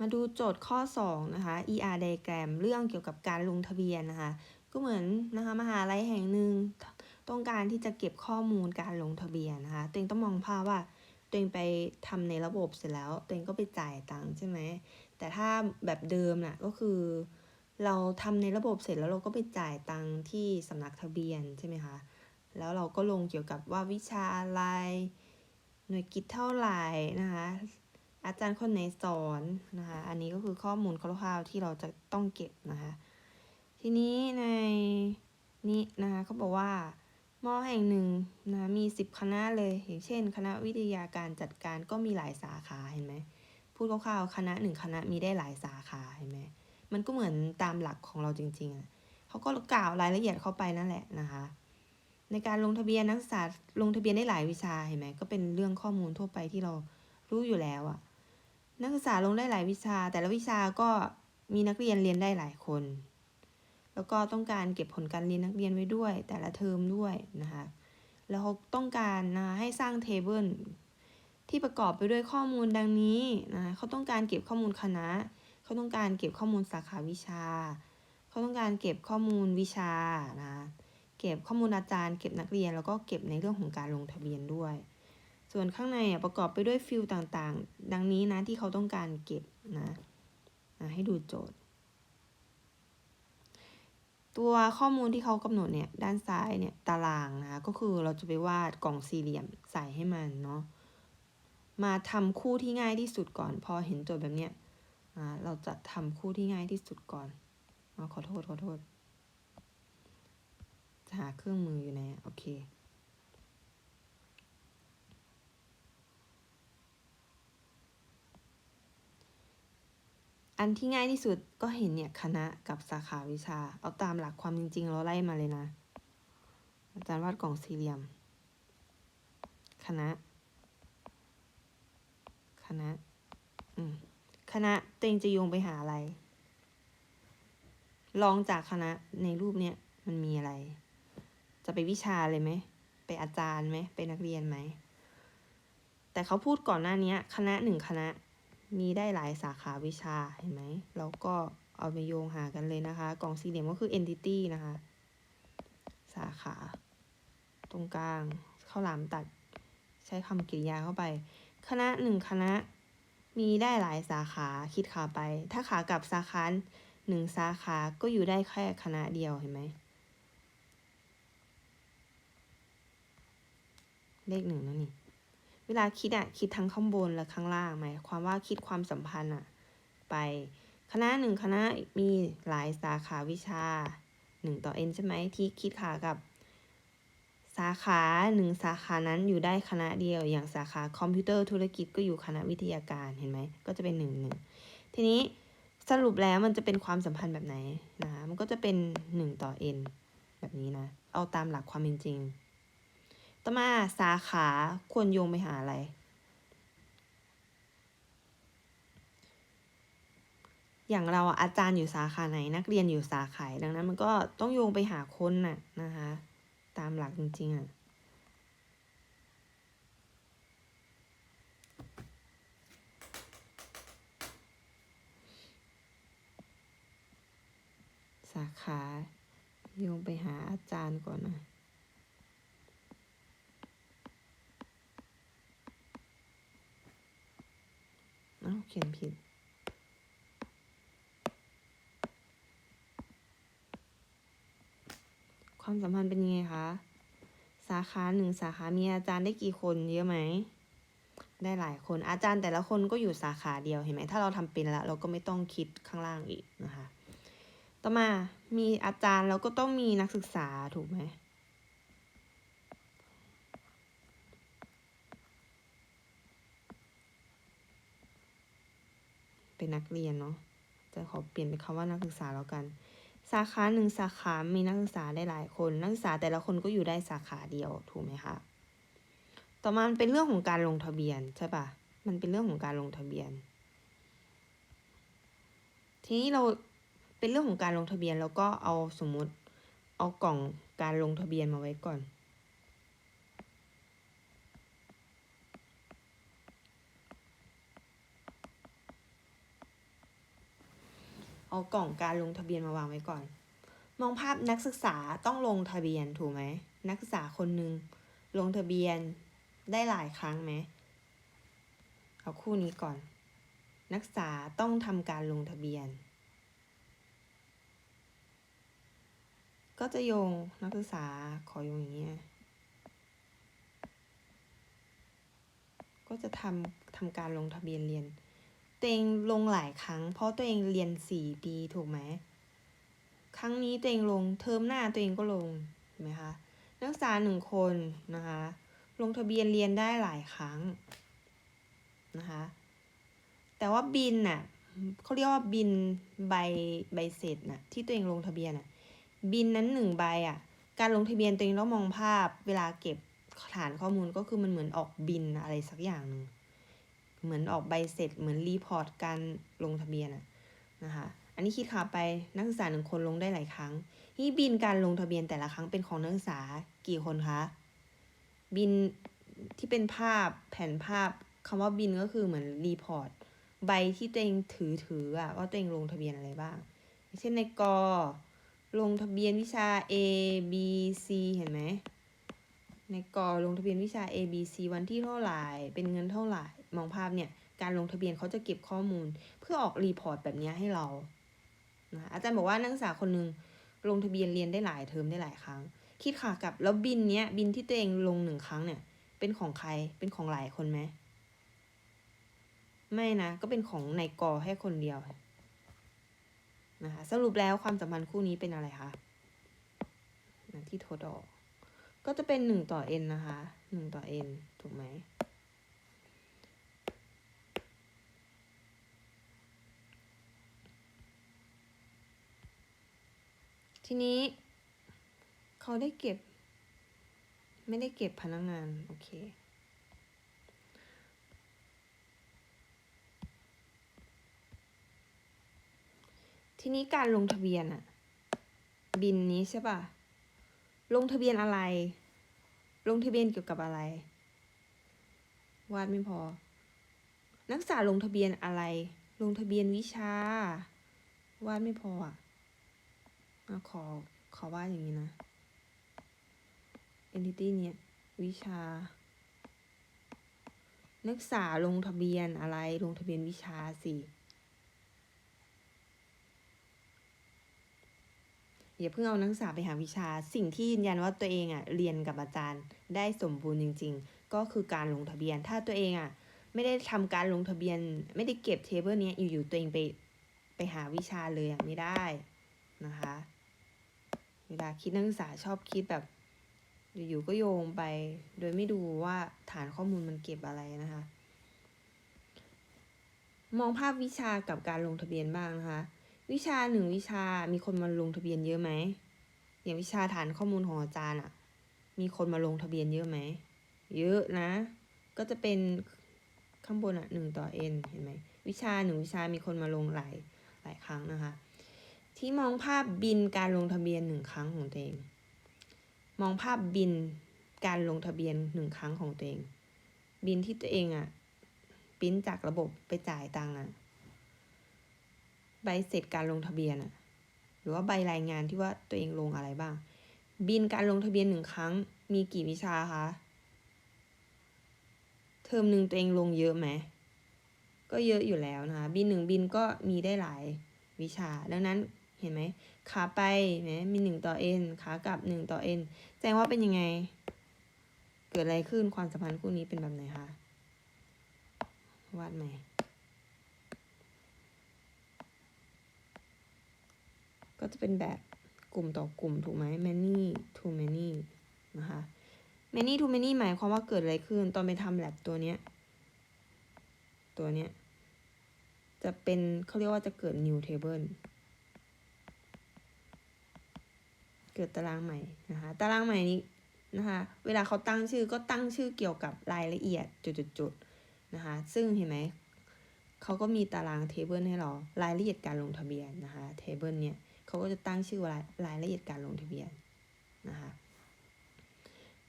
มาดูโจทย์ข้อ 2 นะคะ ER diagram เรื่องเกี่ยวกับการลงทะเบียนนะคะ ก็เหมือนนะคะมหาลัยแห่งหนึ่งต้องการที่จะเก็บข้อมูลการลงทะเบียนนะคะ ตัวเองต้องมองภาพว่าตัวเองไปทำในระบบเสร็จแล้วตัวเองก็ไปจ่ายตังค์ใช่ไหม แต่ถ้าแบบเดิมน่ะก็คือ เราทำในระบบเสร็จแล้วเราก็ไปจ่ายตังค์ที่สำนักทะเบียนใช่ไหมคะ แล้วเราก็ลงเกี่ยวกับว่าวิชาอะไร หน่วยกิจเท่าไหร่นะคะ อาจารย์คนไหนสอนนะคะ อันนี้ก็คือข้อมูลคร่าวๆที่เราจะต้องเก็บนะคะ ทีนี้ในนี้นะคะเขาบอกว่ามอแห่งหนึ่งนะมีสิบคณะเลยอย่างเช่น คณะวิทยาการจัดการก็มีหลายสาขาเห็นไหมพูดคร่าวๆคณะหนึ่งคณะมีได้หลายสาขาเห็นไหมมันก็เหมือนตามหลักของเราจริงๆอะเขาก็กล่าวรายละเอียดเข้าไปนั่นแหละนะคะ ในการลงทะเบียนนักศึกษาลงทะเบียนได้หลายวิชาเห็นไหมก็เป็นเรื่องข้อมูลทั่วไปที่เรารู้อยู่แล้วอะ นักศึกษาลงได้หลายวิชา แต่ละวิชาก็มีนักเรียนเรียนได้หลายคน แล้วก็ต้องการเก็บผลการเรียนนักเรียนไว้ด้วย แต่ละเทอมด้วยนะคะแล้วเขาต้องการนะให้สร้างเทเบิลที่ประกอบไปด้วยข้อมูลดังนี้นะเขาต้องการเก็บข้อมูลคณะ เขาต้องการเก็บข้อมูลสาขาวิชา เขาต้องการเก็บข้อมูลวิชานะเก็บข้อมูลอาจารย์ เก็บนักเรียนแล้วก็เก็บในเรื่องของการลงทะเบียนด้วย ส่วนข้างในอะประกอบไปด้วยฟิลต่างๆ ดังนี้นะที่เขาต้องการเก็บนะนะให้ดูโจทย์ ตัวข้อมูลที่เขากำหนดเนี่ยด้านซ้ายเนี่ยตารางนะคะก็คือเราจะไปวาดกล่องสี่เหลี่ยมใส่ให้มันเนาะมาทำคู่ที่ง่ายที่สุดก่อน พอเห็นโจทย์แบบเนี้ยเราจะทำคู่ที่ง่ายที่สุดก่อนอขอโทษขอโทษ จะหาเครื่องมืออยู่ไหนโอเค อันที่ง่ายที่สุดก็เห็นเนี่ยคณะกับสาขาวิชา เอาตามหลักความจริง ๆ เราไล่มาเลยนะ อาจารย์วาดกล่องสี่เหลี่ยม คณะ คณะ อืม คณะเต็งจะโยงไปหาอะไร ลองจากคณะในรูปเนี้ยมันมีอะไร จะไปวิชาเลยไหม ไปอาจารย์ไหม ไปนักเรียนไหม แต่เขาพูดก่อนหน้านี้คณะหนึ่งคณะ มีได้หลายสาขาวิชาเห็นไหมแล้วก็เอาไปโยงหากันเลยนะคะ กล่องสี่เหลี่ยมก็คือ entity นะคะ สาขา ตรงกลางข้าวหลามตัด ใช้คำกริยาเข้าไป คณะหนึ่งคณะ มีได้หลายสาขาคิดขาไป ถ้าขากลับสาขาหนึ่งสาขาก็อยู่ได้แค่คณะเดียวเห็นไหมเลขหนึ่งนั่นนี่ เวลาคิดอะคิดทั้งข้างบนและข้างล่างหมายความว่าคิดความสัมพันธ์อะไปคณะหนึ่งคณะมีหลายสาขาวิชาหนึ่งต่อ n ใช่ไหมที่คิดขากับสาขาหนึ่งสาขานั้นอยู่ได้คณะเดียว อย่างสาขาคอมพิวเตอร์ธุรกิจก็อยู่คณะวิทยาการเห็นไหมก็จะเป็นหนึ่งหนึ่งทีนี้สรุปแล้วมันจะเป็นความสัมพันธ์แบบไหนนะคะมันก็จะเป็นหนึ่งต่อ n แบบนี้นะ เอาตามหลักความเป็นจริง ต่อมาสาขาควรโยงไปหาอะไร อย่างเราอะอาจารย์อยู่สาขาไหน นักเรียนอยู่สาขาไหนดังนั้นมันก็ต้องโยงไปหาคนน่ะนะคะ ตามหลักจริงๆอะสาขาโยงไปหาอาจารย์ก่อนนะ อ้าว เขียนผิด ความสัมพันธ์เป็นยังไงคะ สาขาหนึ่งสาขามีอาจารย์ได้กี่คนเยอะไหม ได้หลายคนอาจารย์แต่ละคนก็อยู่สาขาเดียวเห็นไหม ถ้าเราทำเป็นแล้ว เราก็ไม่ต้องคิดข้างล่างอีกนะคะ ต่อมา มีอาจารย์แล้วก็ต้องมีนักศึกษาถูกไหม เป็นนักเรียนเนาะจะขอเปลี่ยนเป็นคำว่านักศึกษาแล้วกัน สาขาหนึ่งสาขา มีนักศึกษาได้หลายคน นักศึกษาแต่ละคนก็อยู่ได้สาขาเดียวถูกไหมคะ ต่อมามันเป็นเรื่องของการลงทะเบียนใช่ปะมันเป็นเรื่องของการลงทะเบียน ทีนี้เราเป็นเรื่องของการลงทะเบียนแล้วก็เอาสมมุติเอากล่องการลงทะเบียนมาไว้ก่อน เอากล่องการลงทะเบียนมาวางไว้ก่อน มองภาพนักศึกษาต้องลงทะเบียนถูกไหม นักศึกษาคนหนึ่งลงทะเบียนได้หลายครั้งไหม เอาคู่นี้ก่อน นักศึกษาต้องทำการลงทะเบียน ก็จะโยงนักศึกษาขอโยงอย่างนี้ก็จะทำทำการลงทะเบียนเรียน ตัวเองลงหลายครั้ง เพราะตัวเองเรียนสี่ปีถูกไหม ครั้งนี้ตัวเองลงเทอมหน้าตัวเองก็ลงเห็นไหมคะนักศึกษาหนึ่งคนนะคะ ลงทะเบียนเรียนได้หลายครั้งนะคะแต่ว่าบินน่ะเขาเรียกว่าบินใบใบเสร็จน่ะที่ตัวเองลงทะเบียนน่ะบินนั้นหนึ่งใบอะการลงทะเบียนตัวเองต้องมองภาพเวลาเก็บฐานข้อมูลก็คือมันเหมือนออกบินอะไรสักอย่างหนึ่ง เหมือนออกใบเสร็จเหมือนรีพอร์ตการลงทะเบียนอะนะคะอันนี้คิดค่าไปนักศึกษาหนึ่งคนลงได้หลายครั้งนี่บินการลงทะเบียนแต่ละครั้งเป็นของนักศึกษากี่คนคะบินที่เป็นภาพแผ่นภาพคำว่าบินก็คือเหมือนรีพอร์ตใบที่ตัวเองถือถืออะว่าตัวเองลงทะเบียนอะไรบ้าง เช่นในกอลงทะเบียนวิชา A B C เห็นไหมในกอลงทะเบียนวิชา A B C วันที่เท่าไหร่ เป็นเงินเท่าไหร่มองภาพเนี่ยการลงทะเบียนเขาจะเก็บข้อมูล เพื่อออกรีพอร์ตแบบนี้ให้เรานะอาจารย์บอกว่านักศึกษาคนหนึ่งลงทะเบียนเรียนได้หลายเทอมได้หลายครั้ง คิดค่ะกับแล้วบินเนี้ยบินที่ตัวเองลงหนึ่งครั้งเนี่ย เป็นของใครเป็นของหลายคนไหมไม่นะ ก็เป็นของในกอแค่คนเดียวนะคะสรุปแล้วความสัมพันธ์คู่นี้เป็นอะไรคะที่ทดออกก็จะเป็นหนึ่งต่อ n นะคะหนึ่งต่อ n ถูกไหม ทีนี้เขาได้เก็บ ไม่ได้เก็บพนักงาน โอเค ทีนี้การลงทะเบียนอะบินนี้ใช่ป่ะ ลงทะเบียนอะไร ลงทะเบียนเกี่ยวกับอะไร วาดไม่พอ นักศึกษาลงทะเบียนอะไร ลงทะเบียนวิชา วาดไม่พออะ อะขอ ขอว่าอย่างนี้นะ entity เนี่ย วิชา นักศึกษาลงทะเบียนอะไรลงทะเบียนวิชาสิอย่าเพิ่งเอานักศึกษาไปหาวิชา สิ่งที่ยืนยันว่าตัวเองอะ่ะเรียนกับอาจารย์ได้สมบูรณ์จริง ๆ ก็คือการลงทะเบียน ถ้าตัวเองอะ่ะไม่ได้ทำการลงทะเบียน ไม่ได้เก็บเทเบิลนี้อยู่ๆตัวเองไปไปหาวิชาเลยอะไม่ได้นะคะ เวลาคิดนักศึกษาชอบคิดแบบ อยู่ๆก็โยงไป โดยไม่ดูว่าฐานข้อมูลมันเก็บอะไรนะคะ มองภาพวิชากับการลงทะเบียนบ้างนะคะ วิชาหนึ่งวิชามีคนมาลงทะเบียนเยอะไหมอย่างวิชาฐานข้อมูลของอาจารย์อะมีคนมาลงทะเบียนเยอะไหม เยอะนะ ก็จะเป็นข้างบนอะหนึ่งต่อ n เห็นไหม วิชาหนึ่งวิชามีคนมาลงหลายหลายครั้งนะคะ ที่มองภาพบินการลงทะเบียนหนึ่งครั้งของตัวเอง มองภาพบินการลงทะเบียนหนึ่งครั้งของตัวเอง บินที่ตัวเองอะปริ้นจากระบบไปจ่ายตังค์อะใบเสร็จการลงทะเบียนอะหรือว่าใบรายงานที่ว่าตัวเองลงอะไรบ้าง บินการลงทะเบียนหนึ่งครั้ง มีกี่วิชาคะ เทอมหนึ่งตัวเองลงเยอะไหม ก็เยอะอยู่แล้วนะคะ บินหนึ่งบินก็มีได้หลายวิชา ดังนั้น เห็นไหมขาไปไหมมีหนึ่งต่อ n ขากลับหนึ่งต่อ n แสดงว่าเป็นยังไง เกิดอะไรขึ้นความสัมพันธ์คู่นี้เป็นแบบไหนคะ วาดไหมก็จะเป็นแบบกลุ่มต่อกลุ่มถูกไหม many to many นะคะ many to many หมายความว่าเกิดอะไรขึ้น ตอนไปทำ lab ตัวเนี้ย ตัวเนี้ย จะเป็นเขาเรียกว่าจะเกิด new table เกิดตารางใหม่นะคะ ตารางใหม่นี้นะคะ เวลาเขาตั้งชื่อก็ตั้งชื่อเกี่ยวกับรายละเอียดจุดๆนะคะ ซึ่งเห็นไหมเขาก็มีตารางเทเบิลให้เรา รายละเอียดการลงทะเบียนนะคะ เทเบิลเนี่ยเขาก็จะตั้งชื่อว่ารายละเอียดการลงทะเบียนนะคะ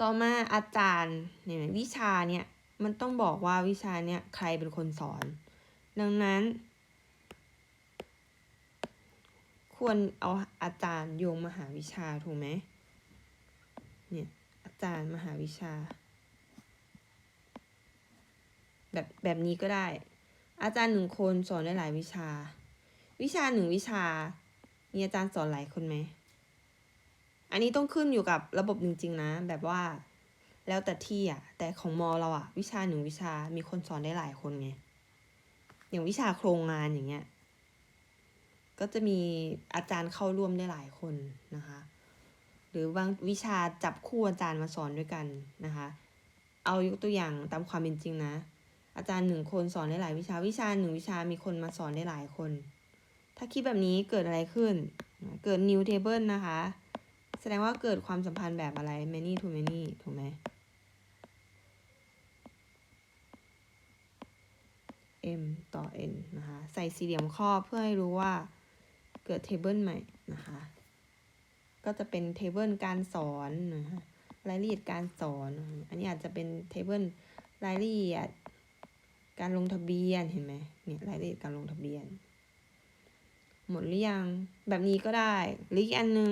ต่อมาอาจารย์เนี่ยวิชาเนี่ยมันต้องบอกว่าวิชาเนี่ยใครเป็นคนสอน ดังนั้น ควรเอาอาจารย์โยงมหาวิชาถูกไหมเนี่ยอาจารย์มหาวิชา แบบแบบนี้ก็ได้ อาจารย์หนึ่งคนสอนได้หลายวิชา วิชาหนึ่งวิชา มีอาจารย์สอนหลายคนไหมอันนี้ต้องขึ้นอยู่กับระบบจริงๆนะ แบบว่า แล้วแต่ที่อะ แต่ของมอเราอะ วิชาหนึ่งวิชามีคนสอนได้หลายคนไงอย่างวิชาโครงงานอย่างเงี้ย ก็จะมีอาจารย์เข้าร่วมได้หลายคนนะคะ หรือบางวิชาจับคู่อาจารย์มาสอนด้วยกันนะคะ เอายกตัวอย่างตามความเป็นจริงนะ อาจารย์หนึ่งคนสอนได้หลายวิชาวิชาหนึ่งวิชามีคนมาสอนได้หลายคน ถ้าคิดแบบนี้เกิดอะไรขึ้น เกิด new table นะคะ แสดงว่าเกิดความสัมพันธ์แบบอะไร many to many ถูกไหม m ต่อ n นะคะ ใส่สี่เหลี่ยมครอบเพื่อให้รู้ว่า เกิด table ใหม่นะคะ ก็จะเป็น table การสอนนะคะรายละเอียดการสอน อันนี้อาจจะเป็น table รายละเอียดการลงทะเบียนเห็นไหมเนี่ยรายละเอียดการลงทะเบียน หมดหรือยังแบบนี้ก็ได้หรืออีกอันนึง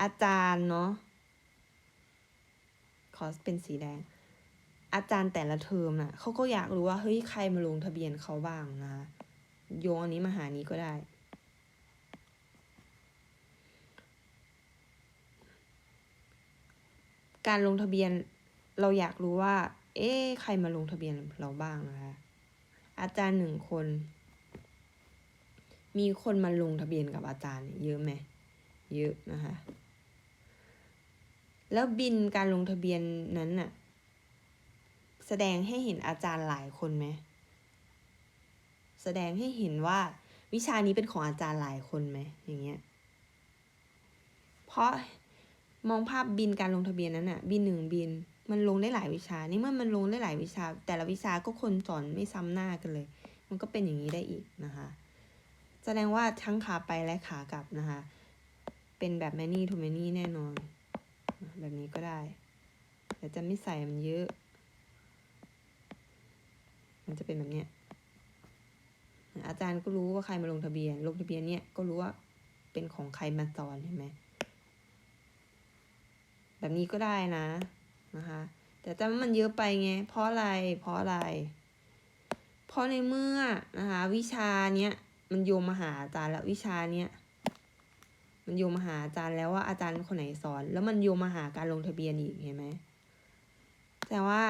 อาจารย์เนาะขอเป็นสีแดง อาจารย์แต่ละเทอมน่ะเขาก็อยากรู้ว่าเฮ้ยใครมาลงทะเบียนเขาบ้างนะคะโยงอันนี้มาหานี้ก็ได้ การลงทะเบียนเราอยากรู้ว่า เอ๊ะใครมาลงทะเบียนเราบ้างนะคะ อาจารย์หนึ่งคน มีคนมาลงทะเบียนกับอาจารย์เนี่ยเยอะไหมเยอะนะคะ แล้วบินการลงทะเบียนนั้นน่ะ แสดงให้เห็นอาจารย์หลายคนไหมแสดงให้เห็นว่าวิชานี้เป็นของอาจารย์หลายคนไหมอย่างเงี้ย เพราะ มองภาพบินการลงทะเบียนนั้นน่ะบินหนึ่งบิน มันลงได้หลายวิชา นี่เมื่อมันลงได้หลายวิชา แต่ละวิชาก็คนสอนไม่ซ้ำหน้ากันเลย มันก็เป็นอย่างนี้ได้อีกนะคะ แสดงว่าทั้งขาไปและขากลับนะคะ เป็นแบบ many to many แน่นอน แบบนี้ก็ได้แต่จะไม่ใส่มันเยอะ มันจะเป็นแบบเนี้ยอาจารย์ก็รู้ว่าใครมาลงทะเบียน ลงทะเบียนเนี่ยก็รู้ว่าเป็นของใครมาสอนเห็นไหม แบบนี้ก็ได้นะนะคะ แต่จำมันเยอะไปไง เพราะอะไร เพราะอะไร เพราะในเมื่อนะคะ วิชาเนี้ยมันโยมมาหาอาจารย์แล้ววิชาเนี้ยมันโยมมาหาอาจารย์แล้วว่าอาจารย์คนไหนสอน แล้วมันโยมมาหาการลงทะเบียนอีกเห็นไหมแต่ว่า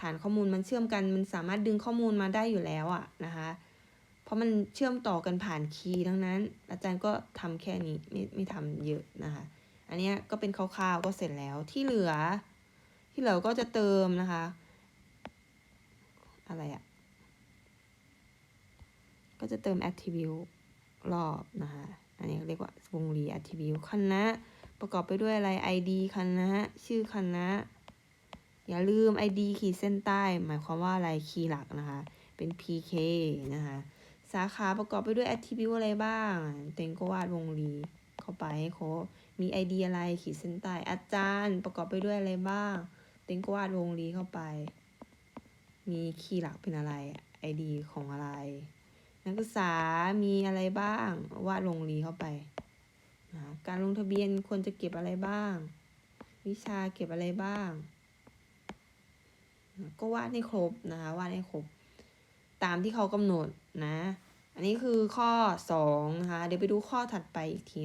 ฐานข้อมูลมันเชื่อมกันมันสามารถดึงข้อมูลมาได้อยู่แล้วอะนะคะ เพราะมันเชื่อมต่อกันผ่านคีย์ทั้งนั้น อาจารย์ก็ทำแค่นี้ไม่ไม่ทำเยอะนะคะ อันนี้ก็เป็นคร่าวๆก็เสร็จแล้วที่เหลือ ที่เหลือก็จะเติมนะคะ อะไรอะก็จะเติม attribute รอบนะคะ อันนี้เรียกว่าวงรี attribute คณะ ประกอบไปด้วยอะไร id คณะ ชื่อคณะ อย่าลืม id ขีดเส้นใต้ หมายความว่าอะไรคีย์หลักนะคะ เป็น pk นะคะ สาขาประกอบไปด้วย attribute อะไรบ้าง เต็งก็วาดวงรีเข้าไปให้ครบ มี id อะไรขีดเส้นใต้อาจารย์ประกอบไปด้วยอะไรบ้าง เต็งก็วาดวงรีเข้าไป มีคีย์หลักเป็นอะไร id ของอะไร นักศึกษามีอะไรบ้าง วาดวงรีเข้าไปนะการลงทะเบียนควรจะเก็บอะไรบ้าง วิชาเก็บอะไรบ้าง ก็วาดให้ครบนะคะวาดให้ครบ ตามที่เขากำหนดนะ อันนี้คือข้อสองนะคะเดี๋ยวไปดูข้อถัดไปอีกที